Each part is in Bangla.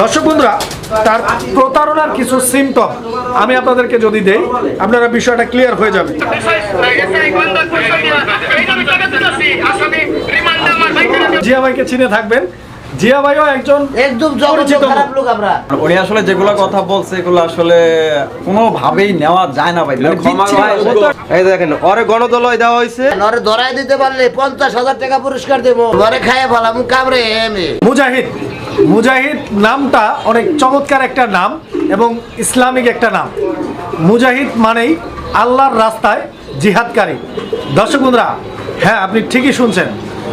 দর্শক বন্ধুরা, তার প্রতারণার কিছু সিমটম আমি আপনাদেরকে যদি দেই, আপনারা বিষয়টা ক্লিয়ার হয়ে যাবে। জিয়া ভাইকে চিনে থাকবেন। জিয়া ভাইও একজন একদম পরিচিত খারাপ লোক আমরা। উনি আসলে যেগুলো কথা বলছে এগুলো আসলে কোনোভাবেই নেওয়া যায় না ভাই। মানে ক্ষমা দিচ্ছি না, ভাই, ও তো- এই দেখেন ওরে গণদলয় দেওয়া হয়েছে। নরে ধরাই দিতে পারলে পঞ্চাশ হাজার টাকা পুরস্কার দেবো। খাইয়ে ফেলাম কামড়ে এমে। মুজাহিদ মুজাহিদ নামটা অনেক চমৎকার একটা নাম এবং ইসলামিক একটা নাম। মুজাহিদ মানেই আল্লাহর রাস্তায় জিহাদকারী। দর্শক বন্ধুরা হ্যাঁ আপনি ঠিকই শুনছেন।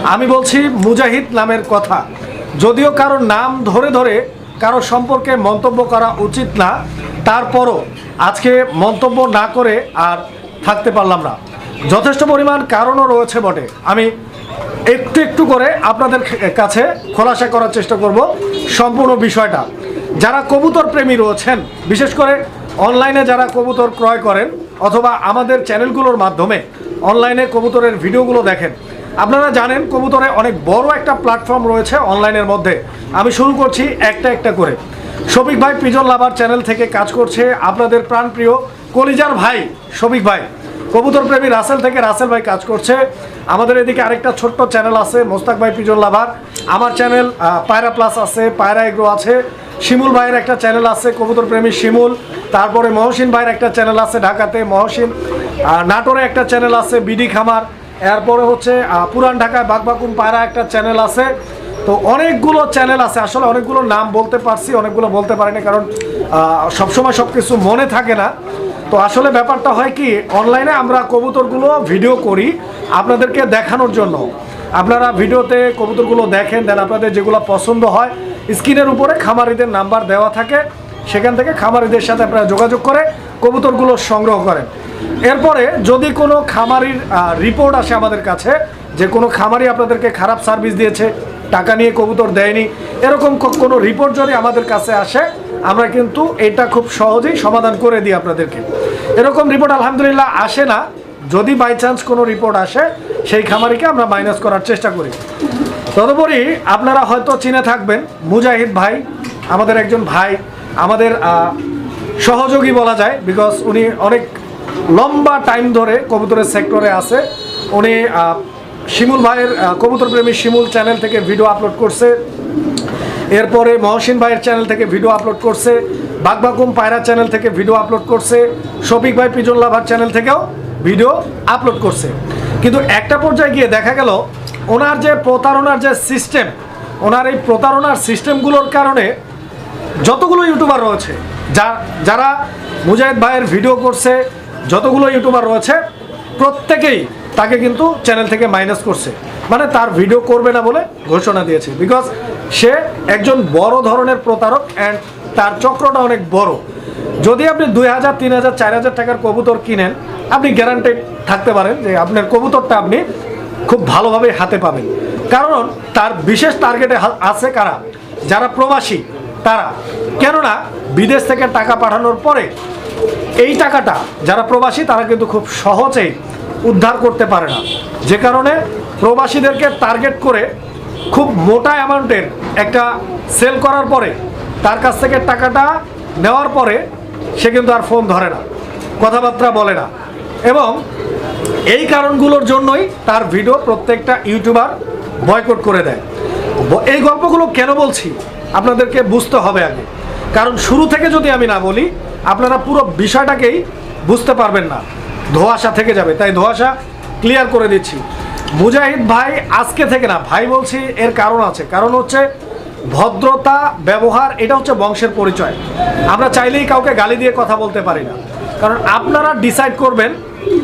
আমি বলছি মুজাহিদ নামের কথা। যদিও কারও নাম ধরে ধরে কারও সম্পর্কে মন্তব্য করা উচিত না, তারপরও আজকে মন্তব্য না করে আর থাকতে পারলাম না। যথেষ্ট পরিমাণ কারণও রয়েছে বটে। আমি একটু একটু করে আপনাদের কাছে খোলাসা করার চেষ্টা করব সম্পূর্ণ বিষয়টা। যারা কবুতর প্রেমী রয়েছেন, বিশেষ করে অনলাইনে যারা কবুতর ক্রয় করেন অথবা আমাদের চ্যানেলগুলোর মাধ্যমে অনলাইনে কবুতরের ভিডিওগুলো দেখেন আপনারা জানেন কবুতরে অনেক বড় একটা প্ল্যাটফর্ম রয়েছে অনলাইনের মধ্যে। আমি শুরু করছি একটা একটা করে। শফিক ভাই, পিজন লাভার চ্যানেল থেকে কাজ করছে আপনাদের প্রাণপ্রিয় কলিজার ভাই, শফিক ভাই। কবুতর প্রেমী রাসেল থেকে রাসেল ভাই কাজ করছে। আমাদের এদিকে আরেকটা ছোট্ট চ্যানেল আছে, মোস্তাক ভাই, পিজন লাভার। আমার চ্যানেল পায়রা প্লাস আছে, পায়রা এগ্রো আছে। শিমুল ভাইয়ের একটা চ্যানেল আছে কবুতর প্রেমী শিমুল। তারপরে মহসিন ভাইয়ের একটা চ্যানেল আছে ঢাকাতে, মহসিন। নাটোরে একটা চ্যানেল আছে, বিডি খামার। এরপরে হচ্ছে পুরান ঢাকায় বাগবাকুম পায়রা একটা চ্যানেল আছে। তো অনেকগুলো চ্যানেল আছে। আসলে অনেকগুলো নাম বলতে পারছি, অনেকগুলো বলতে পারিনি কারণ সবসময় সব কিছু মনে থাকে না। তো আসলে ব্যাপারটা হয় কি অনলাইনে আমরা কবুতরগুলো ভিডিও করি আপনাদেরকে দেখানোর জন্য। আপনারা ভিডিওতে কবুতরগুলো দেখেন দেন আপনাদের যেগুলো পছন্দ হয়, স্ক্রিনের উপরে খামারিদের নাম্বার দেওয়া থাকে। সেখান থেকে খামারিদের সাথে আপনারা যোগাযোগ করে কবুতরগুলো সংগ্রহ করেন। এরপরে যদি কোনো খামারির রিপোর্ট আসে আমাদের কাছে, যে কোনো খামারি আপনাদেরকে খারাপ সার্ভিস দিয়েছে, টাকা নিয়ে কবুতর দেয়নি, এরকম কোনো রিপোর্ট যদি আমাদের কাছে আসে, আমরা কিন্তু এটা খুব সহজেই সমাধান করে দিই আপনাদেরকে। এরকম রিপোর্ট আলহামদুলিল্লাহ আসে না। যদি বাই চান্স কোনো রিপোর্ট আসে, সেই খামারিকে আমরা মাইনাস করার চেষ্টা করি। তদুপরি আপনারা হয়তো চিনে থাকবেন, মুজাহিদ ভাই, আমাদের একজন ভাই, আমাদের সহযোগী বলা যায় বিকজ উনি অনেক লম্বা টাইম ধরে কবুতরের সেক্টরে আছে। উনি শিমুল ভাইয়ের কবুতর প্রেমী শিমুল চ্যানেল থেকে ভিডিও আপলোড করছে। এরপরে মহসিন ভাইয়ের চ্যানেল থেকে ভিডিও আপলোড করছে। বাগবাকুম পায়রা চ্যানেল থেকে ভিডিও আপলোড করছে। শফিক ভাই পিজন লাভার চ্যানেল থেকেও ভিডিও আপলোড করছে। কিন্তু একটা পর্যায়ে গিয়ে দেখা গেল, ওনার যে প্রতারণার যে সিস্টেম ওনার এই প্রতারণার সিস্টেমগুলোর কারণে যতগুলো ইউটিউবার রয়েছে, যা, যারা মুজাহিদ ভাইয়ের ভিডিও করছে যতগুলো ইউটিউবার রয়েছে, প্রত্যেকেই তাকে কিন্তু চ্যানেল থেকে মাইনাস করছে। মানে তার ভিডিও করবে না বলে ঘোষণা দিয়েছে। বিকজ সে একজন বড় ধরনের প্রতারক অ্যান্ড তার চক্রটা অনেক বড়। যদি আপনি দুই হাজার, তিন হাজার, চার হাজার টাকার কবুতর কিনেন, আপনি গ্যারান্টেড থাকতে পারেন যে আপনার কবুতরটা আপনি খুব ভালোভাবে হাতে পাবেন। কারণ তার বিশেষ টার্গেটে আছে কারা? যারা প্রবাসী, তারা। কেননা বিদেশ থেকে টাকা পাঠানোর পরে এই টাকাটা যারা প্রবাসী, তারা কিন্তু খুব সহজেই উদ্ধার করতে পারে না। যে কারণে প্রবাসীদেরকে টার্গেট করে খুব মোটা অ্যামাউন্টের একটা সেল করার পরে, তার কাছ থেকে টাকাটা নেওয়ার পরে সে কিন্তু আর ফোন ধরে না, কথাবার্তা বলে না। এবং এই কারণগুলোর জন্যই তার ভিডিও প্রত্যেকটা ইউটিউবার বয়কট করে দেয়। এই গল্পগুলো কেন বলছি? আপনাদেরকে বুঝতে হবে আগে। কারণ শুরু থেকে যদি আমি না বলি আপনারা পুরো বিষয়টাকেই বুঝতে পারবেন না। ধোয়াশা থেকে যাবে। তাই ধোয়াশা ক্লিয়ার করে দিচ্ছি। মুজাহিদ ভাই আজকে থেকে না, ভাই বলছি এর কারণ আছে। কারণ হচ্ছে ভদ্রতা, ব্যবহার, এটা হচ্ছে বংশের পরিচয়। আমরা চাইলেই কাউকে গালি দিয়ে কথা বলতে পারি না। কারণ আপনারা ডিসাইড করবেন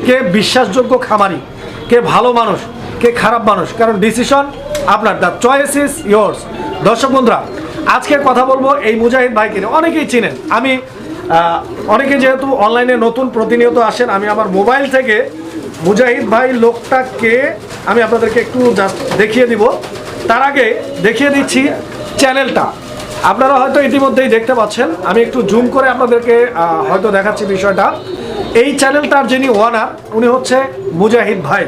কে বিশ্বাসযোগ্য খামারি, কে ভালো মানুষ, কে খারাপ মানুষ। কারণ ডিসিশন আপনার। দ্য চয়েস ইজ ইয়োর্স দর্শক বন্ধুরা, আজকে কথা বলব এই মুজাহিদ ভাইকে। অনেকেই চিনেন। আমি অনেকে যেহেতু অনলাইনে নতুন প্রতিনিয়ত আসেন, আমি আমার মোবাইল থেকে মুজাহিদ ভাই লোকটাকে আমি আপনাদেরকে একটু দেখিয়ে দিব। তার আগে দেখিয়ে দিচ্ছি চ্যানেলটা আপনারা হয়তো ইতিমধ্যেই দেখতে পাচ্ছেন, আমি একটু জুম করে আপনাদেরকে হয়তো দেখাচ্ছি বিষয়টা। এই চ্যানেলটার যিনি ওয়ানার উনি হচ্ছে মুজাহিদ ভাই।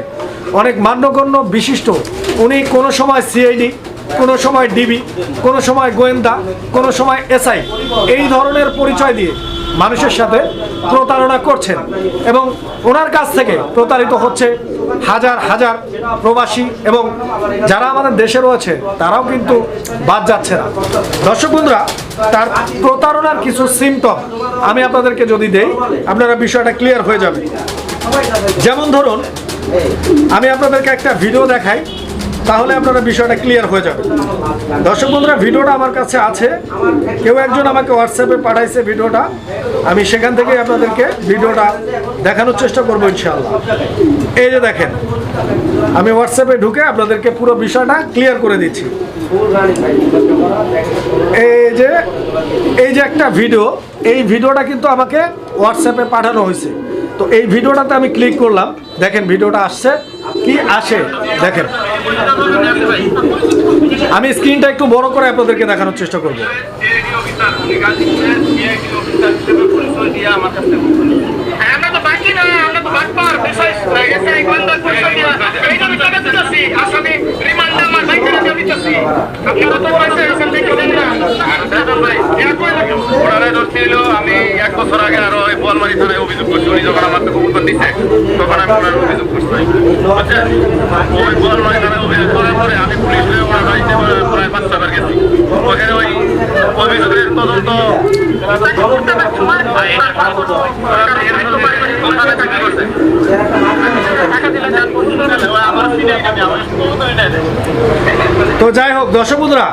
অনেক মান্যগণ্য বিশিষ্ট। উনি কোনো সময় সিআইডি কোনো সময় ডিবি, কোনো সময় গোয়েন্দা, কোনো সময় এসআই। এই ধরনের পরিচয় দিয়ে মানুষের সাথে প্রতারণা করছেন এবং ওনার কাছ থেকে প্রতারিত হচ্ছে হাজার হাজার প্রবাসী এবং যারা আমাদের দেশে রয়েছে, তারাও কিন্তু বাদ যাচ্ছে না। দর্শক বন্ধুরা, তার প্রতারণার কিছু সিমটম আমি আপনাদেরকে যদি দেই, আপনারা বিষয়টা ক্লিয়ার হয়ে যাবে। যেমন ধরুন, আমি আপনাদেরকে একটা ভিডিও দেখাই। তাহলে আপনারা বিষয়টা ক্লিয়ার হয়ে যাবে। দর্শক বন্ধুরা, ভিডিওটা আমার কাছে আছে। কেউ একজন আমাকে হোয়াটসঅ্যাপে পাঠাইছে ভিডিওটা। আমি সেখান থেকে আপনাদেরকে ভিডিওটা দেখানোর চেষ্টা করব ইনশাআল্লাহ। এই যে দেখেন, আমি হোয়াটসঅ্যাপে ঢুকে আপনাদেরকে পুরো বিষয়টা ক্লিয়ার করে দিচ্ছি। এই যে এই যে একটা ভিডিও, এই ভিডিওটা কিন্তু আমাকে হোয়াটসঅ্যাপে পাঠানো হয়েছে। তো এই ভিডিওটাতে আমি ক্লিক করলাম। দেখেন, ভিডিওটা আসছে। কি আসে দেখেন আমি স্ক্রিনটা একটু বড় করে আপনাদেরকে দেখানোর চেষ্টা করব আমি এক বছর আগে আরও বোয়ালমারি থানায় অভিযোগ করছি উনি যখন আমার কবুতর দিছে তখন আমি ওনার অভিযোগ করছি ওই বোয়ালমারি থানায় অভিযোগ করার পরে আমি পুলিশ হয়ে ওনার বাড়িতে প্রায় পাঁচ ছবার গেছি ওখানে ওই অভিযোগের তদন্ত ওখানে চাকরি তো যাই হোক, দর্শক বন্ধুরা,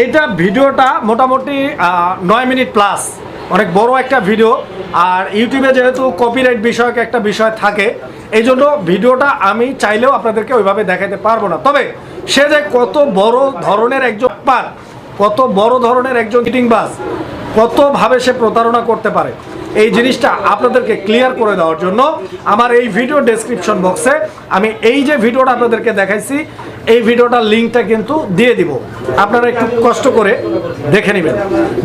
এইটা ভিডিওটা মোটামুটি নয় মিনিট প্লাস অনেক বড় একটা ভিডিও আর ইউটিউবে যেহেতু কপিরাইট বিষয়ক একটা বিষয় থাকে, এই জন্য ভিডিওটা আমি চাইলেও আপনাদেরকে ওইভাবে দেখাতে পারব না। তবে সে যে কত বড় ধরনের একজন পার কত বড় ধরনের একজন বাস কতভাবে সে প্রতারণা করতে পারে এই জিনিসটা আপনাদেরকে ক্লিয়ার করে দেওয়ার জন্য আমার এই ভিডিও ডেসক্রিপশন বক্সে আমি এই যে ভিডিওটা আপনাদেরকে দেখাইছি, এই ভিডিওটার লিঙ্কটা কিন্তু দিয়ে দিব। আপনারা একটু কষ্ট করে দেখে নেবেন।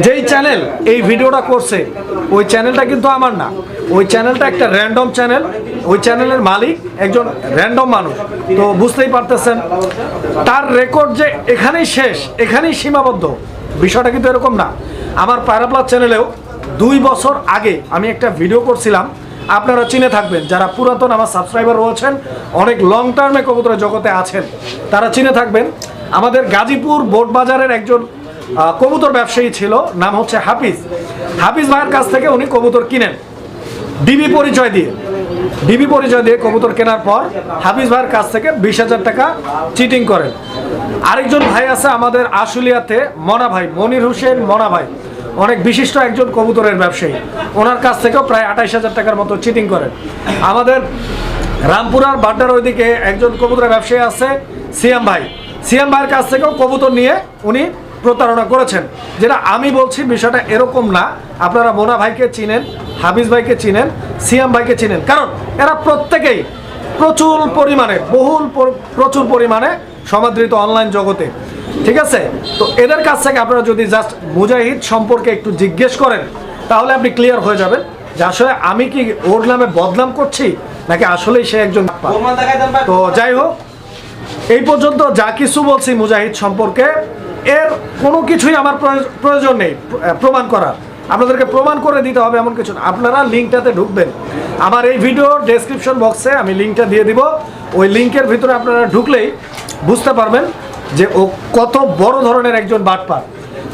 যেই চ্যানেল এই ভিডিওটা করছে, ওই চ্যানেলটা কিন্তু আমার না। ওই চ্যানেলটা একটা র্যান্ডম চ্যানেল ওই চ্যানেলের মালিক একজন র্যান্ডম মানুষ। তো বুঝতেই পারতেছেন, তার রেকর্ড যে এখানেই শেষ, এখানেই সীমাবদ্ধ, বিষয়টা কিন্তু এরকম না। আমার প্যারাপ্লাস চ্যানেলেও দুই বছর আগে আমি একটা ভিডিও করছিলাম। আপনারা চিনে থাকবেন, যারা পুরাতন আমার সাবস্ক্রাইবার রয়েছেন, অনেক লং টার্মে কবুতরের জগতে আছেন, তারা চিনে থাকবেন, আমাদের গাজীপুর বোট বাজারের একজন কবুতর ব্যবসায়ী ছিল, নাম হচ্ছে হাফিজ। হাফিজ ভাইয়ের কাছ থেকে উনি কবুতর কিনেন। ডিবি পরিচয় দিয়ে। ডিবি পরিচয় দিয়ে কবুতর কেনার পর হাফিজ ভাইয়ের কাছ থেকে বিশ হাজার টাকা চিটিং করেন। আরেকজন ভাই আছে আমাদের আশুলিয়াতে, মনা ভাই, মনির হোসেন মনা ভাই। অনেক বিশিষ্ট একজন কবুতরের ব্যবসায়ী। ওনার কাছ থেকেও প্রায় আঠাইশ হাজার টাকার মতো চিটিং করেন। আমাদের রামপুরার বাড্ডার ওইদিকে একজন কবুতরের ব্যবসায়ী আছে সিএম ভাই। সিএম ভাইয়ের কাছ থেকেও কবুতর নিয়ে উনি প্রতারণা করেছেন। যেটা আমি বলছি, বিষয়টা এরকম না। আপনারা মোনা ভাইকে চিনেন, হাফিজ ভাইকে চিনেন সিএম ভাইকে চিনেন। কারণ এরা প্রত্যেকেই প্রচুর পরিমাণে, বহুল প্রচুর পরিমাণে সমাদৃত অনলাইন জগতে। ঠিক আছে? তো এদের কাছ থেকে আপনারা যদি জাস্ট মুজাহিদ সম্পর্কে একটু জিজ্ঞেস করেন তাহলে আপনি ক্লিয়ার হয়ে যাবেন যে আসলে আমি কি ওর নামে বদনাম করছি নাকি আসলেই সে একজন তো যাই হোক এই পর্যন্ত যা কিছু বলছি মুজাহিদ সম্পর্কে এর কোনো কিছুই আমার প্রয়োজ- প্রয়োজন নেই প্রমাণ করার। আপনাদেরকে প্রমাণ করে দিতে হবে এমন কিছু। আপনারা লিঙ্কটাতে ঢুকবেন। আমার এই ভিডিওর ডেসক্রিপশন বক্সে আমি লিঙ্কটা দিয়ে দিব। ওই লিঙ্কের ভিতরে আপনারা ঢুকলেই বুঝতে পারবেন যে ও কত বড় ধরনের একজন বাটপার।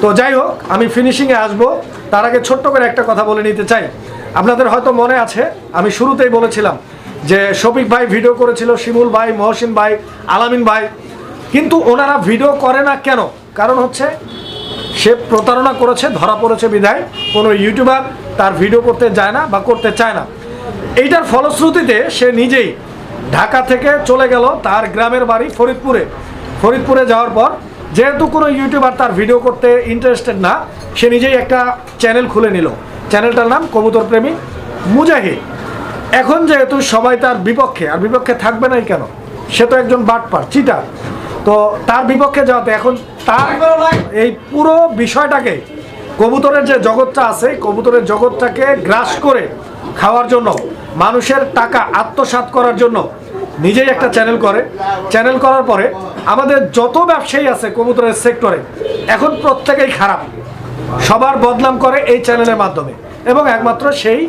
তো যাই হোক, আমি ফিনিশিংয়ে আসব। তার আগে ছোট্ট করে একটা কথা বলে নিতে চাই। আপনাদের হয়তো মনে আছে, আমি শুরুতেই বলেছিলাম যে শফিক ভাই ভিডিও করেছিল, শিমুল ভাই, মহসিন ভাই, আলামিন ভাই। কিন্তু ওনারা ভিডিও করে না কেন? কারণ হচ্ছে, সে প্রতারণা করেছে, ধরা পড়েছে বিধায়। কোনো ইউটিউবার তার ভিডিও করতে যায় না বা করতে চায় না। এইটার ফলশ্রুতিতে সে নিজেই ঢাকা থেকে চলে গেল তার গ্রামের বাড়ি ফরিদপুরে। ফরিদপুরে যাওয়ার পর, যেহেতু কোনো ইউটিউবার তার ভিডিও করতে ইন্টারেস্টেড না, সে নিজেই একটা চ্যানেল খুলে নিল। চ্যানেলটার নাম কবুতর প্রেমী মুজাহিদ। এখন যেহেতু সবাই তার বিপক্ষে, আর বিপক্ষে থাকবে নাই কেন? সে তো একজন বাটপার চিটার তো তার বিপক্ষে যাওয়াতে এখন তার এই পুরো বিষয়টাকে, কবুতরের যে জগৎটা আছে, কবুতরের জগৎটাকে গ্রাস করে খাওয়ার জন্য, মানুষের টাকা আত্মসাৎ করার জন্য নিজেই একটা চ্যানেল করে। চ্যানেল করার পরে আমাদের যত ব্যবসায়ী আছে কবুতরের সেক্টরে এখন প্রত্যেকেই খারাপ। সবার বদনাম করে এই চ্যানেলের মাধ্যমে। এবং একমাত্র সেই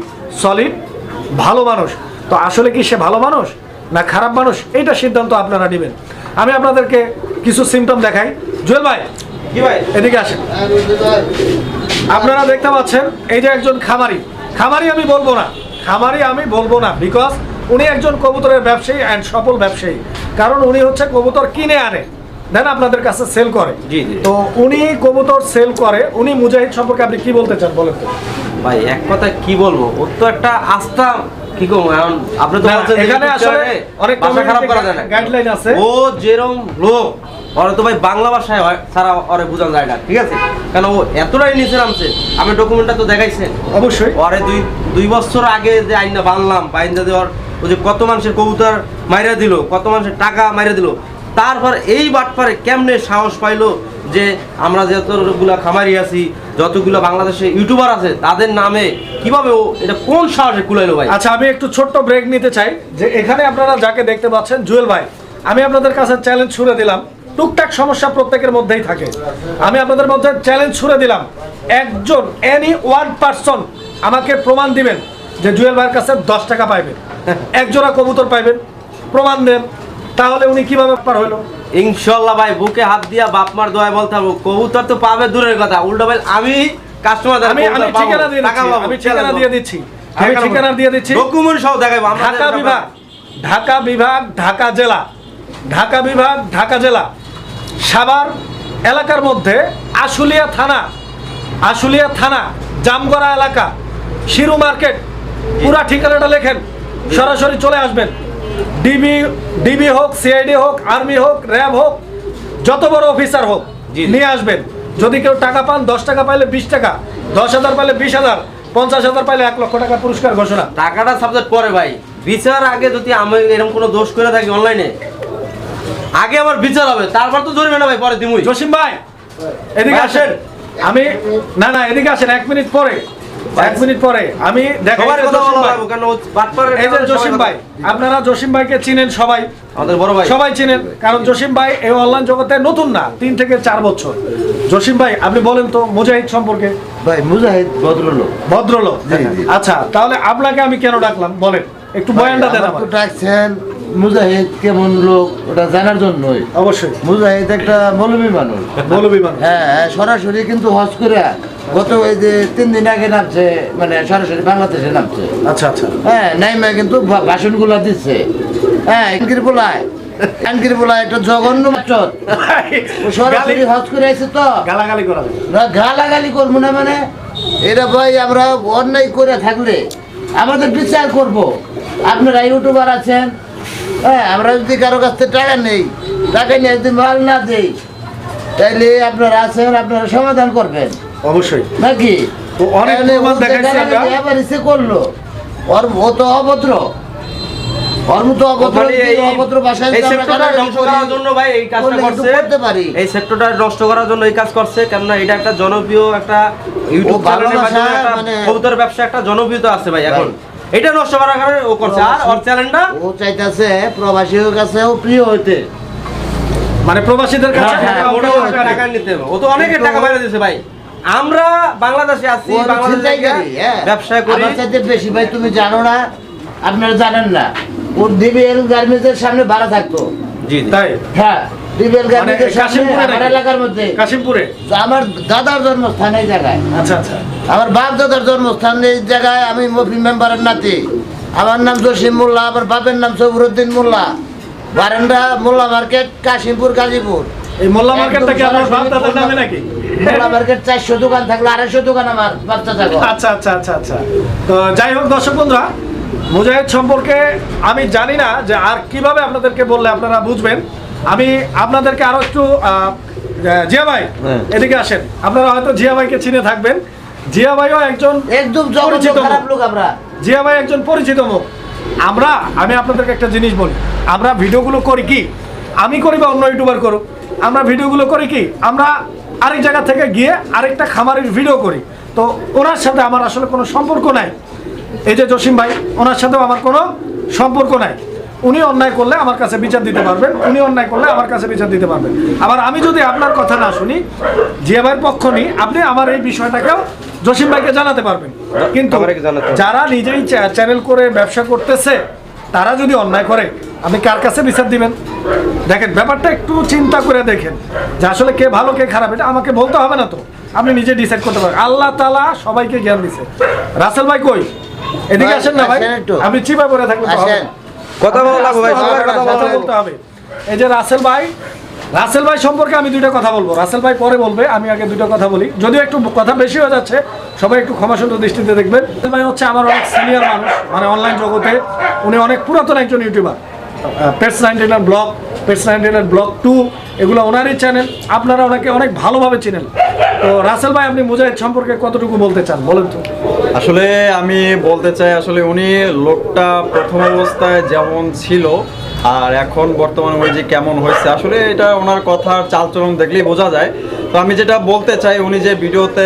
সলিড ভালো মানুষ। তো আসলে কি সে ভালো মানুষ না খারাপ মানুষ? এইটা সিদ্ধান্ত আপনারা নেবেন। আমি আপনাদেরকে কিছু সিমটম দেখাই। জুয়েল ভাই কি ভাই। এদিকে আসেন। আপনারা দেখতে পাচ্ছেন এই যে একজন খামারি। খামারি আমি বলব না। খামারি আমি বলব না বিকজ উনি একজন কবুতরের ব্যবসায়ী অ্যান্ড সফল ব্যবসায়ী। কারণ উনি হচ্ছে কবুতর কিনে আনে দেন আপনাদের কাছে সেল করে। জি, জি। তো উনি কবুতর সেল করে উনি মুজাহিদ সম্পর্কে আপনি কি বলতে চান বলেন তো? ভাই এক কথা কি বলব? ওর তো একটা আস্থা কি করব? এখন আপনি তো এখানে আসলে অনেক ভাষা খারাপ করা যায় না। গাইডলাইন আছে। ও যেরকম লোক ওরা তো ভাই বাংলা ভাষায় হয় সারা ওরে বোঝানো যায় না ঠিক আছে? কারণ ও এতটাই নিচে নামছে? আমি ডকুমেন্টটা তো দেখাইছেন। অবশ্যই। ওরে দুই দুই বছর আগে যে আইনটা বানলাম বাইন্দা দেওয়ার ও যে কত মানুষের কবুতর মাইরা দিল, কত মানুষের টাকা মাইরা দিল, তারপর এই বাটপারে কেমনে সাহস পাইলো যে আমরা যতগুলা খামারি আছি, যতগুলো বাংলাদেশে ইউটিউবার আছে, তাদের নামে কীভাবে ও এটা কোন সাহসে কুলাইলো ভাই? আচ্ছা আমি একটু ছোট্ট ব্রেক নিতে চাই। যে এখানে আপনারা যাকে দেখতে পাচ্ছেন, জুয়েল ভাই, আমি আপনাদের কাছে চ্যালেঞ্জ ছুড়ে দিলাম। টুকটাক সমস্যা প্রত্যেকের মধ্যেই থাকে। আমি আপনাদের মধ্যে চ্যালেঞ্জ ছুড়ে দিলাম। একজন এনি ওয়ান পার্সন আমাকে প্রমাণ দিবেন যে জুয়েল ভাইয়ের কাছে দশ টাকা পাইবেন একজোড়া কবুতর পাইবেন। প্রমাণ দেন। তাহলে উনি কীভাবে পার হইল ইনশাল্লাহ ভাই বুকে হাত দিয়া বাপ মার দোয়ায় বলতে হবে। কবুতর তো পাবে দূরের কথা। উল্টো ভাই আমি কাস্টমার আমি আমি ঠিকানা দিয়ে দিচ্ছি। আমি ঠিকানা দিয়ে দিচ্ছি। আমি ঠিকানা দিয়ে দিচ্ছি। ডকুমেন্ট সহ দেখাবো ঢাকা বিভাগ। ঢাকা বিভাগ ঢাকা জেলা। ঢাকা বিভাগ ঢাকা জেলা। সাভার এলাকার মধ্যে আশুলিয়া থানা। আশুলিয়া থানা জামগড়া এলাকা। শিরু মার্কেট। পুরা ঠিকানাটা লেখেন। সরাসরি চলে আসবেন। ডিবি ডিবি হোক সিআইডি হোক আর্মি হোক র্যাব হোক যত বড় অফিসার হোক নিয়ে আসবেন। যদি কেউ টাকা পান দশ টাকা পাইলে বিশ টাকা দশ হাজার পাইলে বিশ হাজার পঞ্চাশ হাজার পাইলে এক লক্ষ টাকা পুরস্কার ঘোষণা। টাকাটা সাবজেক্ট পরে ভাই। বিচার আগে যদি আমি এরকম কোনো দোষ করে থাকি অনলাইনে আগে আমার বিচার হবে তারপর তো জরিমানা না ভাই পরে দিমুই। জসিম ভাই এদিকে আসেন। আমি না না এদিকে আসেন এক মিনিট পরে। এক মিনিট পরে আমি দেখাই সবার যে কথা জসিম ভাই। লাগবে, কারণ ও বাটপারের এই যে কারণে সবার জসিম কথা- ভাই আপনারা জসিম ভাইকে চিনেন সবাই। আমাদের বড় ভাই। সবাই চিনেন কারণ জসিম ভাই এই অনলাইন জগতে নতুন না তিন থেকে চার বছর। জসিম ভাই আপনি বলেন তো মুজাহিদ সম্পর্কে। ভাই মুজাহিদ ভদ্রলোক। আচ্ছা তাহলে আপনাকে আমি কেন ডাকলাম? বলেন একটু বয়ানটা দেন ডাকছেন মুজাহিদ কেমন লোক ওটা জানার জন্যই। অবশ্যই। মুজাহিদ একটা মৌলবী মানুষ। বলো বিমান হ্যাঁ হ্যাঁ, সরাসরি কিন্তু হজ করে গত যে তিন দিন আগে নামছে মানে সরাসরি বাংলাদেশে নামছে। আচ্ছা আচ্ছা। হ্যাঁ নাইমা কিন্তু ভাষণগুলো দিচ্ছে। হ্যাঁ বলায় আঙ্কির বলায় একটা জঘন্য মাত্র সরাসরি হজ করে আছে তো। গালাগালি করা না গালাগালি করব না মানে এটা ভাই আমরা অন্যায় করে থাকলে আমাদের বিচার করব। আপনারা ইউটিউবার আছেন হ্যাঁ আমরা যদি কারও কাছ থেকে টাকা নেই টাকা নিয়ে যদি মাল না দেই তাইলে আপনারা আছেন আপনারা সমাধান করবেন। অবশ্যই। নাকি? অনেক প্রমাণ দেখাইছি আমরা। গালাগালি ইসে করল। ওর ও তো অভদ্র। মানে এই- সেক্টরটা নষ্ট করার জন্য এই কাজ করছে। কেননা এটা একটা জনপ্রিয় একটা ইউটিউব চ্যানেলের মাধ্যমে একটা মানে- কবুতর ব্যবসা একটা জনপ্রিয়তা আছে ভাই এখন। এটা নষ্ট করার কারণে ও করছে। আর ওর চ্যানেলটা ও চাইতেছে প্রবাসীর কাছেও প্রিয় হইতে। মানে প্রবাসীদের কাছে হ্যাঁ, টাকা ওটা টাকা নিতে ও তো অনেকের টাকা বাইরে দিয়েছে ভাই। আমরা বাংলাদেশে আছি হ্যাঁ। ব্যবসা করি। আমার চাইতে বেশি ভাই তুমি জানো না আপনারা জানেন না ওর ডিবিএল গার্মেন্টসের সামনে ভাড়া থাকতো। জি তাই? হ্যাঁ ডিবিএল গার্মেন্টসের সামনে কাশিমপুরে আমার? এলাকার মধ্যে। কাশিমপুরে? আমার দাদার জন্মস্থান এই জায়গায়। আচ্ছা আচ্ছা। আমার বাপ দাদার জন্মস্থান এই জায়গায় আমি মফি মেম্বারের নাতি। আমার নাম জসিম মোল্লা আমার বাপের নাম সবরুদ্দিন মোল্লা। বারান্দা মোল্লা মার্কেট কাশিমপুর গাজীপুর। এই মোল্লা মার্কেটটা কি আপনার বাপ দাদার নামে নাকি? চারশো দোকান থাকলে আড়াইশো দোকান আমার বাচ্চা থাকো আচ্ছা আচ্ছা আচ্ছা আচ্ছা। তো যাই হোক দর্শক বন্ধুরা মুজাহিদ সম্পর্কে আমি জানি না যে আর কীভাবে আপনাদেরকে বললে আপনারা বুঝবেন। আমি আপনাদেরকে আরও একটু জিয়া ভাই হ্যাঁ। এদিকে আসেন। আপনারা হয়তো জিয়া ভাইকে চিনে থাকবেন। জিয়া ভাইও একজন একদম পরিচিত লোক আমরা। জিয়া ভাই একজন পরিচিত মুখ। আমরা আমি আপনাদেরকে একটা জিনিস বলি। আমরা ভিডিওগুলো করি কি? আমি করি বা অন্য ইউটিউবার করুক। আমরা ভিডিওগুলো করি কি? আমরা আরেক জায়গা থেকে গিয়ে আরেকটা খামারের ভিডিও করি। তো ওনার সাথে আমার আসলে কোনো সম্পর্ক নাই। এই যে জসিম ভাই ওনার সাথেও আমার কোনো সম্পর্ক নাই। উনি অন্যায় করলে আমার কাছে বিচার দিতে পারবেন উনি অন্যায় করলে আমার কাছে বিচার দিতে পারবেন। আবার আমি যদি আপনার কথা না শুনি জিয়া ভাইয়ের পক্ষ নিই আপনি আমার এই বিষয়টাকেও জসিম ভাইকে জানাতে পারবেন। কিন্তু যারা নিজেই চ্যা- চ্যানেল করে ব্যবসা করতেছে তারা যদি অন্যায় করে আপনি কার কাছে বিচার দিবেন? দেখেন ব্যাপারটা একটু চিন্তা করে দেখেন যে আসলে কে ভালো কে খারাপ এটা আমাকে বলতে হবে না তো। আপনি নিজে ডিসাইড করতে পারেন। আল্লাহ তালা সবাইকে জ্ঞান দিছে। রাসেল ভাই কই? এদিকে আসেন না ভাই। আপনি চিপা করে থাকলে তো হবে। আসেন। না। কথা বলতে হবে। এই যে রাসেল ভাই রাসেল ভাই সম্পর্কে আমি দুইটা কথা বলব। রাসেল ভাই পরে বলবে আমি আগে দুটো কথা বলি। যদিও একটু কথা বেশি হয়ে যাচ্ছে সবাই একটু ক্ষমাসুন্দর দৃষ্টিতে দেখবেন। রাসেল ভাই হচ্ছে আমার অনেক সিনিয়র মানুষ মানে অনলাইন জগতে। উনি অনেক পুরাতন একজন YouTuber pets ninety nine blog pets ninety nine blog two এগুলো ওনারই চ্যানেল আপনারা ওনাকে অনেক ভালোভাবে চিনেন। তো রাসেল ভাই আপনি মুজাহিদ সম্পর্কে কতটুকু বলতে চান? বলেন তো। আসলে আমি বলতে চাই আসলে উনি লোকটা প্রথম অবস্থায় যেমন ছিল আর এখন বর্তমানে উনি যে কেমন হয়েছে আসলে এটা ওনার কথার চালচলন দেখলেই বোঝা যায়। তো আমি যেটা বলতে চাই উনি যে ভিডিওতে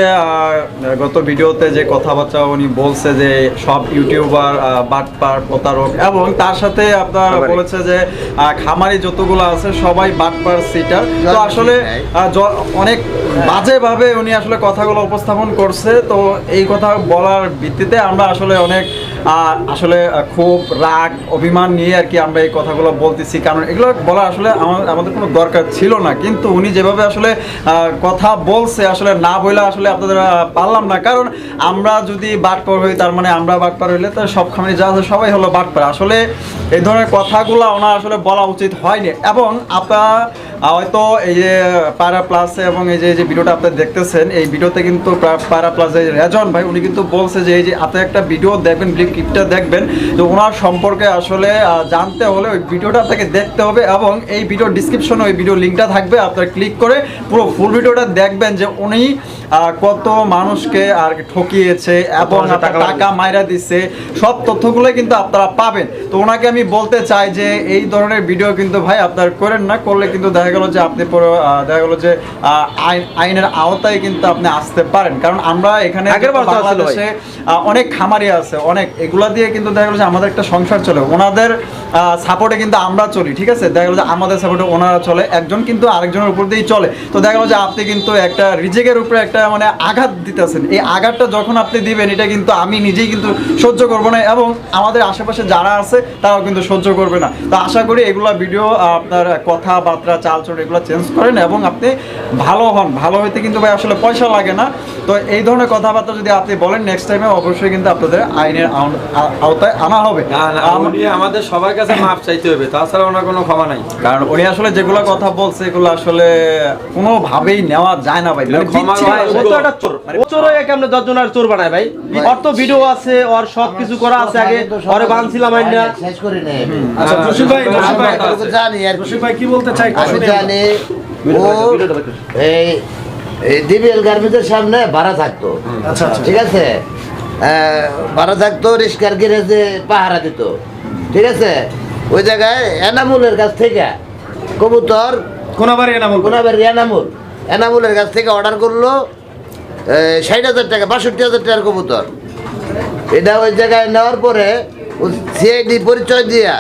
গত ভিডিওতে যে কথাবার্তা উনি বলছে যে সব ইউটিউবার বাটপার প্রতারক এবং তার সাথে আপনার বলেছে যে আহ, খামারি যতগুলো আছে সবাই বাটপার সিটার। তো আসলে অনেক বাজেভাবে উনি আসলে কথাগুলো উপস্থাপন করছে। তো এই কথা বলার ভিত্তিতে আমরা আসলে অনেক আসলে খুব রাগ, অভিমান নিয়ে আর কি আমরা এই কথাগুলো বলতেছি। কারণ এগুলো বলা আসলে আমাদের কোনো দরকার ছিল না। কিন্তু উনি যেভাবে আসলে কথা বলছে, আসলে না বলে আসলে আপনাদের পারলাম না। কারণ আমরা যদি বাটপার হই, তার মানে আমরা বাটপার হইলে তো সব খামারি যা আছে সবাই হলো বাটপার। আসলে এই ধরনের কথাগুলো ওনার আসলে বলা উচিত হয়নি। এবং আপনারা হয়তো এই যে পাড়া প্লাসে এবং এই যে ভিডিওটা আপনি দেখতেছেন, এই ভিডিওতে কিন্তু পাড়া প্লাসে রেজন ভাই, উনি কিন্তু বলছে যে, এই যে এত একটা ভিডিও দেখবেন ক্লিপটা দেখবেন তো ওনার সম্পর্কে আসলে জানতে হলে ওই ভিডিওটা আপনাকে দেখতে হবে এবং এই ভিডিও ডিসক্রিপশনে ওই ভিডিও লিঙ্কটা থাকবে। আপনারা ক্লিক করে পুরো ফুল ভিডিওটা দেখবেন যে উনি কত মানুষকে আর ঠকিয়েছে এবং টাকা মাইরা দিচ্ছে সব তথ্যগুলো কিন্তু আপনারা পাবেন। তো ওনাকে আমি বলতে চাই যে এই ধরনের ভিডিও কিন্তু ভাই আপনার করেন না করলে কিন্তু দেখা গেল যে আপনি পুরো দেখা গেল যে আইন আইনের আওতায় কিন্তু আপনি আসতে পারেন। কারণ আমরা এখানে। বাংলাদেশে অনেক খামারি আছে অনেক এগুলা দিয়ে কিন্তু দেখা গেল যে আমাদের একটা সংসার চলে। ওনাদের সাপোর্টে কিন্তু আমরা চলি ঠিক আছে? দেখা গেল যে আমাদের সাপোর্টে ওনারা চলে একজন কিন্তু আরেকজনের উপর দিয়েই চলে। তো দেখা গেল যে আপনি কিন্তু একটা রিজেকের উপরে একটা মানে আঘাত দিতেছেন। এই আঘাতটা যখন আপনি দিবেন এটা কিন্তু আমি নিজেই কিন্তু সহ্য করব না এবং আমাদের আশেপাশে যারা আছে তারাও কিন্তু সহ্য করবে না। তো আশা করি এগুলা ভিডিও আপনার কথাবার্তা চালচলন এগুলো চেঞ্জ করেন এবং আপনি ভালো হন। ভালো হইতে কিন্তু ভাই আসলে পয়সা লাগে না। তো এই ধরনের কথাবার্তা যদি আপনি বলেন নেক্সট টাইমে অবশ্যই কিন্তু আপনাদের আইনের আওতায় আনা হবে। আমাদের সবার কাছে মাপ চাইতে হবে। তাছাড়া ওনার কোনো ক্ষমা নাই। কারণ উনি আসলে যেগুলো কথা বলছে এগুলো আসলে কোনোভাবেই নেওয়া যায় না ভাই। মানে ক্ষমা ভাই, ও তো একটা চোর চোর। হয়ে কেমনে দশজন আর চোর বানায় ভাই? ওর তো ভিডিও আছে ওর সব কিছু করা আছে আগে ওরে বানছিলাম আইনা। শেষ করি নাই আচ্ছা জসিম ভাই জসিম ভাই জানি আর কি। ভাই কি বলতে চাই আমি জানি ও এই এই ডিবিএল গার্মেন্টের সামনে ভাড়া থাকতো। আচ্ছা আচ্ছা। ঠিক আছে? ভাড়া থাকতো রিস্কার গ্যারেজে পাহারা দিত। ঠিক আছে? ওই জায়গায় এনামুলের কাছ থেকে কবুতর কোনাবাড়ি এনামুল। এনামুল। এনামুলের কাছ থেকে অর্ডার করল। ষাট হাজার টাকা বাষট্টি হাজার টাকার কবুতর। এটা ওই জায়গায় নেওয়ার পরে সিআইডি পরিচয় দিয়া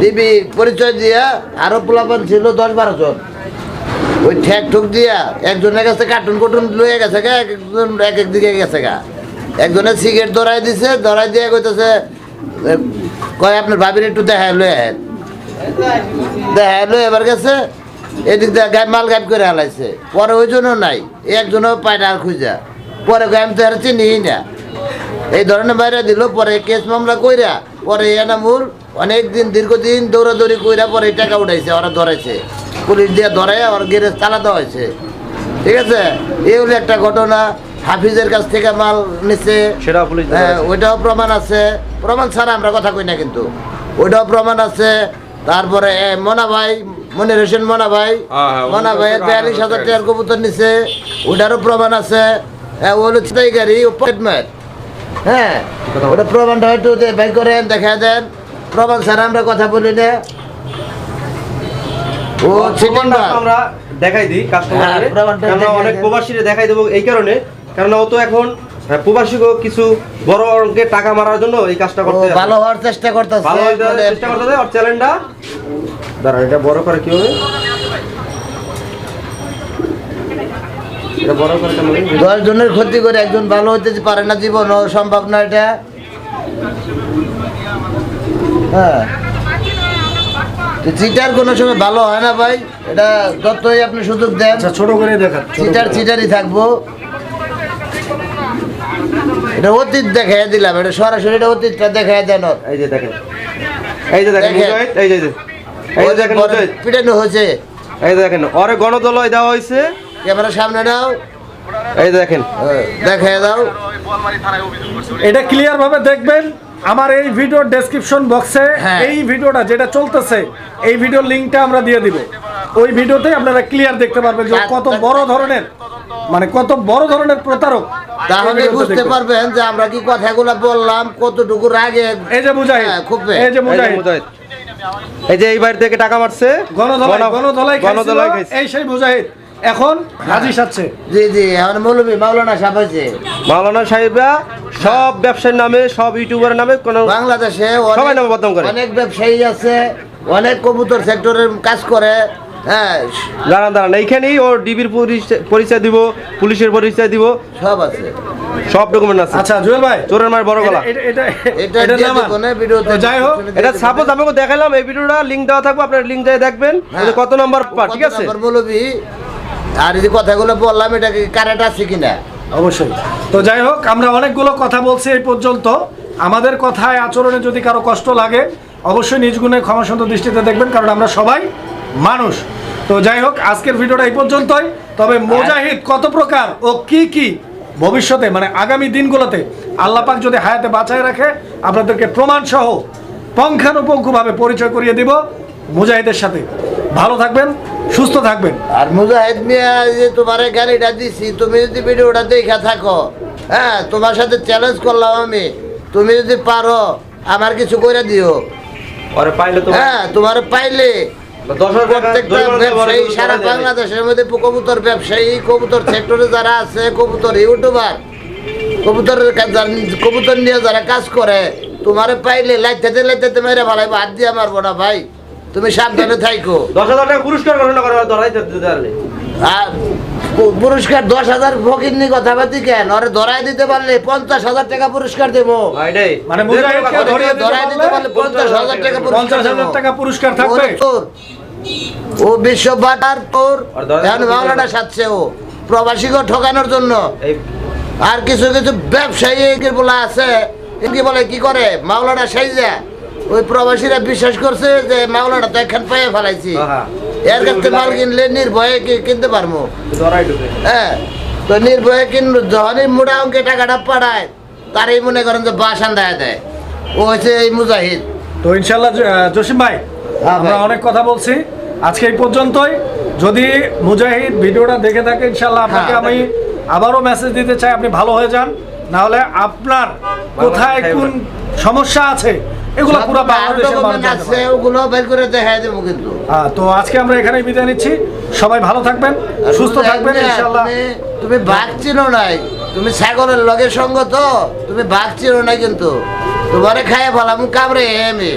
ডিবি পরিচয় দিয়া আরও পোলাপান ছিল দশ বারো জন। ওই ঠেক ঠুক দিয়া একজনের কাছে কার্টুন কুটুন লয়ে গেছে গা একজন এক এক দিকে গেছে গা। একজনের সিগারেট ধরাই দিছে ধরাই দিয়ে কইতেছে কয় আপনার ভাবির একটু দেখা লয়ে আহেন। দেখা লয়ে এবার গেছে এদিক দিয়ে গায়ে মাল গাইব করে হালাইছে। পরে ওই জন্য নাই একজনও পায় না খুঁজা। পরে আমি তো আর চিনিই না। এই ধরনের বাইরে দিল পরে কেস মামলা কইরা পরে এনামুর অনেক দিন দীর্ঘদিন দৌড়াদৌড়ি কইরা পরে টাকা উঠাইছে ওরা ধরাইছে। পুলিশ দিয়ে ধরাই ওর গেরেজ তালা দেওয়া হয়েছে। ঠিক আছে? এই হলো একটা ঘটনা। হাফিজের কাছ থেকে মাল নিচ্ছে সেটাও পুলিশ হ্যাঁ, ওইটাও প্রমাণ আছে। প্রমাণ ছাড়া আমরা কথা কই না কিন্তু। ওইটাও প্রমাণ আছে। তারপরে মনা ভাই মনির হোসেন মনা ভাই? হ্যাঁ, হ্যাঁ, মনা তো বিয়াল্লিশ হাজার টাকার কবুতর নিছে ওইটারও প্রমাণ আছে। হ্যাঁ, ও হলো চিতাই ও পকেট হ্যাঁ ওটা প্রমাণটা হয়তো যে করেন দেখা দেন। প্রমাণ ছাড়া আমরা কথা বলি না। ও আমরা দেখাই দিই দেখাই অনেক। প্রবাসীরা দেখাই দেবো এই কারণে। কারণ ও তো এখন হ্যাঁ, কিছু বড় টাকা মারার জন্য এই কাজটা করতে ভালো হওয়ার চেষ্টা করতেছে ভালো হইতে চেষ্টা করতে হবে আর চ্যালেঞ্জটা দাঁড়া এটা বড় করে কি হবে? দশ জনের ক্ষতি করে একজন ভালো হতে পারে না জীবন সম্ভব না এটা। হ্যাঁ। চিটার কোনো সময় ভালো হয় না ভাই এটা যতই আপনি সুযোগ দেন। আচ্ছা ছোট করে ছোট চিটার চিটারই থাকব। এটা অতীত দেখাই দিলাম এটা সরাসরি এটা অতীতটা দেখাই দেন এই যে দেখেন। এই যে দেখেন। এই যে এই যে। দেখেন পিটানো হয়েছে। এই যে দেখেন ওরে গণদলয় দেওয়া হয়েছে। ক্যামেরা সামনে নাও। এই দেখেন। দেখাই দাও। এটা ক্লিয়ার ভাবে দেখবেন আমার এই ভিডিওর ডেসক্রিপশন বক্সে। এই ভিডিওটা যেটা চলতেছে এই ভিডিওর লিংকটা আমরা দিয়ে দিব। ওই ভিডিওতে আপনারা ক্লিয়ার দেখতে পারবেন যে কত বড় ধরনের মানে কত বড় ধরনের প্রতারক? তাহলে বুঝতে পারবেন যে আমরা কি কথাগুলো বললাম কতটুকু রাগে এই যে মুজাহিদ হ্যাঁ, খুব এই যে এই মুজাহিদ মুজাহিদ। এই যে এই বাড়ি থেকে টাকা মারছে? গণধলাই গণ- গণধলাই গণধলাই এই সেই মুজাহিদ। এখন হাজি সাচ্ছে জি জি এখন মৌলবী মাওলানা সাহেব হয়েছে। মাওলানা সাহেবরা সব ব্যবসার নামে সব ইউটিউবারের নামে কোনো বাংলাদেশে সবাই অনেক নামে বদনাম করে। অনেক ব্যবসায়ী আছে অনেক কবুতর সেক্টরের কাজ করে। হ্যাঁ। দাঁড়ান দাঁড়ান এইখানেই ওর ডিবির পরিচয়- পরিচয় দিব পুলিশের পরিচয় দিব। সব আছে। সব ডকুমেন্ট আছে। আচ্ছা জুয়েল ভাই। চোরের মার বড় গলা। এটা এটা এটা ভিডিওতে যাই হোক। এটা সাপোজ দেখালাম এই ভিডিওটা লিঙ্ক দেওয়া থাকবে আপনার দিয়ে দেখবেন হ্যাঁ। কত নম্বর পার্ট ঠিক আছে? নম্বর মৌলবী আর এই কথাগুলো বললাম এটা কি কারেক্ট আছে কিনা? অবশ্যই। তো যাই হোক আমরা অনেকগুলো কথা বলছি এই পর্যন্ত। আমাদের কথায় আচরণে যদি কারও কষ্ট লাগে অবশ্যই নিজ গুণে ক্ষমা দৃষ্টিতে দেখবেন কারণ আমরা সবাই মানুষ। তো যাই হোক আজকের ভিডিওটা এই পর্যন্তই। তবে মোজাহিদ কত প্রকার ও কি কি ভবিষ্যতে মানে আগামী দিনগুলোতে আল্লাপাক যদি হায়াতে বাঁচায় রাখে আপনাদেরকে প্রমাণ সহ পঙ্খানুপঙ্খভাবে পরিচয় করিয়ে দিব মুজাহিদের সাথে। ভালো থাকবেন সুস্থ থাকবেন। আর মুজাহিদ মিয়া যে তোমার গাড়িটা দিছি তুমি যদি ভিডিওটা দেখা থাকো হ্যাঁ তোমার সাথে চ্যালেঞ্জ করলাম আমি। তুমি যদি পারো আমার কিছু করে দিও। পরে পাইলে তো হ্যাঁ তোমার পাইলে। সারা বাংলাদেশের মধ্যে কবুতর ব্যবসায়ী কবুতর সেক্টরে যারা আছে কবুতর ইউটিউবার কবুতরের কবুতর নিয়ে যারা কাজ করে তোমারে পাইলে লাইতে লাইতে মেরে ভালাই হাত দিয়ে মারবো না ভাই। তুমি সাবধানে থাইকো। দশ হাজার টাকা পুরস্কার ঘোষণা করা দিতে পারলে পুরস্কার দশ হাজার কথা কেন? ওরে ধরাই দিতে পারলে পঞ্চাশ হাজার টাকা পুরস্কার দেবো। মানে ধরাই দিতে পারলে পঞ্চাশ হাজার টাকা পুরস্কার থাকবে? ও বিশ্ব বাটার তোর এখন মাওলানা সাজছে ও। প্রবাসীকে ঠকানোর জন্য। আর কিছু কিছু ব্যবসায়ী বলা আছে কি বলে কি করে? মাওলানা সাইজা ওই প্রবাসীরা বিশ্বাস করছে যে মাওলানা তো এখান পায়ে ফেলাইছি। এর কাছে মাল কিনলে নির্ভয়ে কি- কিনতে পারব হ্যাঁ তো নির্ভয়ে কিনলো যখনই মোটা অঙ্কে টাকাটা পাঠায় তারই মনে করেন যে বাসান দেয় দেয়। ও হচ্ছে এই মুজাহিদ। তো ইনশাল্লাহ জসিম ভাই আমরা অনেক কথা বলছি। আজকে এই পর্যন্তই। যদি মুজাহিদ ভিডিওটা দেখে থাকে ইনশাল্লাহ আপনাকে হ্যাঁ, আমি আবারও মেসেজ দিতে চাই আপনি ভালো হয়ে যান। না হলে আপনার কোথায় কোন সমস্যা আছে এগুলো পুরো সব বাংলাদেশের মানুষ আছে ওগুলো বের করে দেখাই দেবো কিন্তু। হ্যাঁ, তো আজকে আমরা এখানেই বিদায় নিচ্ছি। সবাই ভালো থাকবেন সুস্থ থাকবেন ইনশাল্লাহ তুমি- বাঘ চিনো নাই তুমি ছাগলের লগের সঙ্গ তো তুমি বাঘ চিনো নাই কিন্তু। তোমারে খাইয়ে ফেলাম কামড়ে আমি